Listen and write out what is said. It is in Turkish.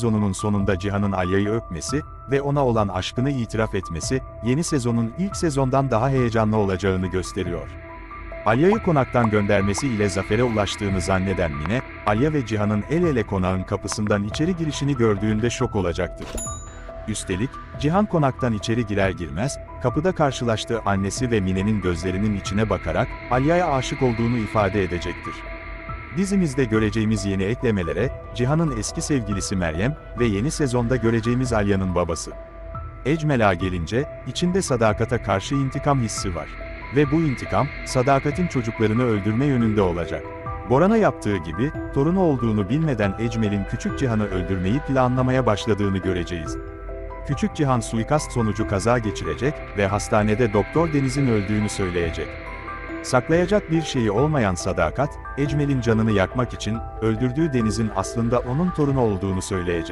sezonunun sonunda Cihan'ın Alya'yı öpmesi ve ona olan aşkını itiraf etmesi, yeni sezonun ilk sezondan daha heyecanlı olacağını gösteriyor. Alya'yı konaktan göndermesi ile zafere ulaştığını zanneden Mine, Alya ve Cihan'ın el ele konağın kapısından içeri girişini gördüğünde şok olacaktır. Üstelik, Cihan konaktan içeri girer girmez, kapıda karşılaştığı annesi ve Mine'nin gözlerinin içine bakarak, Alya'ya aşık olduğunu ifade edecektir. Dizimizde göreceğimiz yeni eklemelere, Cihan'ın eski sevgilisi Meryem ve yeni sezonda göreceğimiz Alya'nın babası. Ecmel'a gelince, içinde sadakata karşı intikam hissi var. Ve bu intikam, sadakatin çocuklarını öldürme yönünde olacak. Boran'a yaptığı gibi, torunu olduğunu bilmeden Ecmel'in küçük Cihan'ı öldürmeyi planlamaya başladığını göreceğiz. Küçük Cihan suikast sonucu kaza geçirecek ve hastanede Doktor Deniz'in öldüğünü söyleyecek. Saklayacak bir şeyi olmayan Sadakat, Ecmel'in canını yakmak için öldürdüğü Deniz'in aslında onun torunu olduğunu söyleyecek.